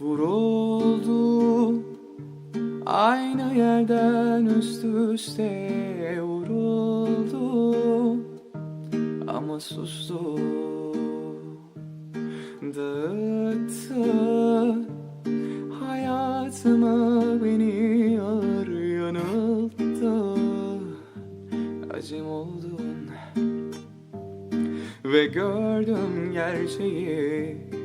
Vuruldu Aynı yerden üst üste vuruldu Ama sustu Dağıttı Hayatımı beni ağır yanılttı. Acım oldun Ve gördüm gerçeği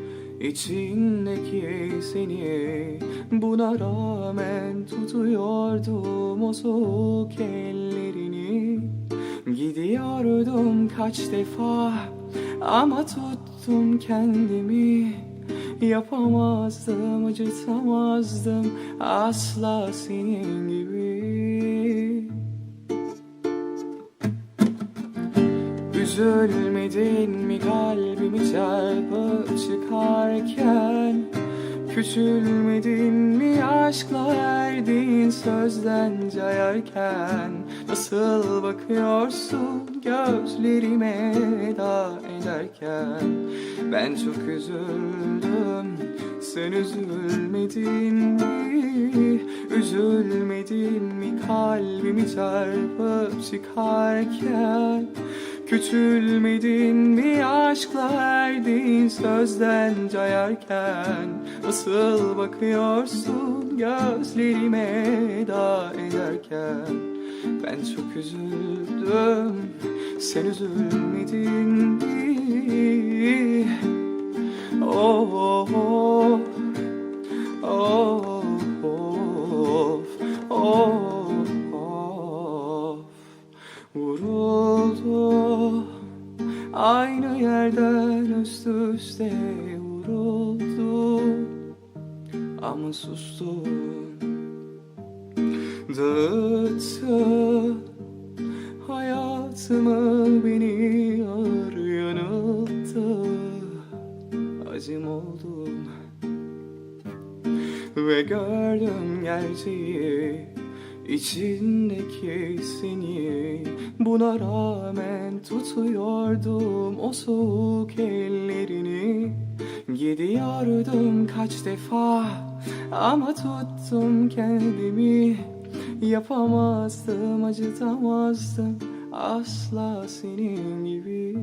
içindeki seni Buna rağmen tutuyordum o soğuk ellerini. Gidiyordum kaç defa ama tuttum kendimi. Yapamazdım, acıtamazdım asla senin gibi. Üzülmedin mi kalbimi çarpıp çıkarken Küçülmedin mi aşkla verdiğin sözden cayarken? Nasıl bakıyorsun gözlerime veda ederken? Ben çok üzüldüm sen üzülmedin mi? Üzülmedin mi kalbimi çarpıp çıkarken Küçülmedin mi aşkla verdiğin sözden cayarken Nasıl bakıyorsun gözlerime veda ederken Ben çok üzüldüm sen üzülmedin mi? Oh. Yerden üst üste vuruldu. Ama sustun. Dağıttı Hayatımı beni ağır yanılttı. Acım oldun ve gördüm gerçeği içindeki seni Buna rağmen tutuyordum o soğuk ellerini. Gidiyordum kaç defa ama tuttum kendimi. Yapamazdım, acıtamazdım asla senin gibi.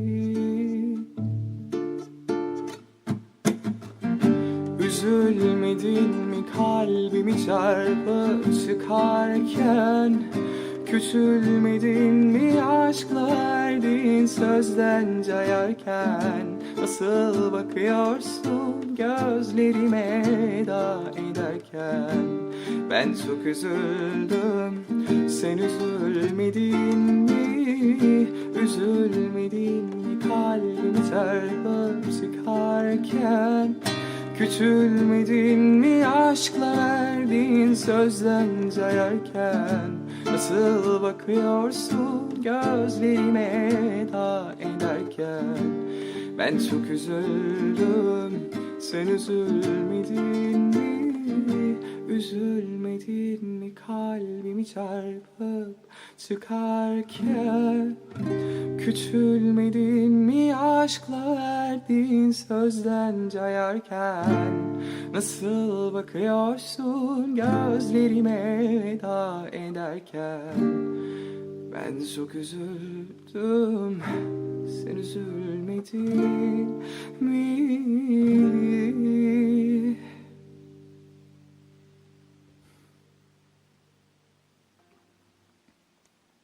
Üzülmedin kalbimi çarpıp çıkarken Küçülmedin mi aşkla verdiğin sözden cayarken? Nasıl bakıyorsun gözlerime veda ederken? Ben çok üzüldüm sen üzülmedin mi? Üzülmedin mi kalbimi çarpıp çıkarken Küçülmedin mi aşkla verdiğin sözden cayarken Nasıl bakıyorsun gözlerime veda ederken? Ben çok üzüldüm sen üzülmedin mi? Üzülmedin mi? Kalbimi çarpıp çıkarken Küçülmedin mi aşkla verdiğin sözden cayarken Nasıl bakıyorsun gözlerime veda ederken Ben çok üzüldüm sen üzülmedin mi?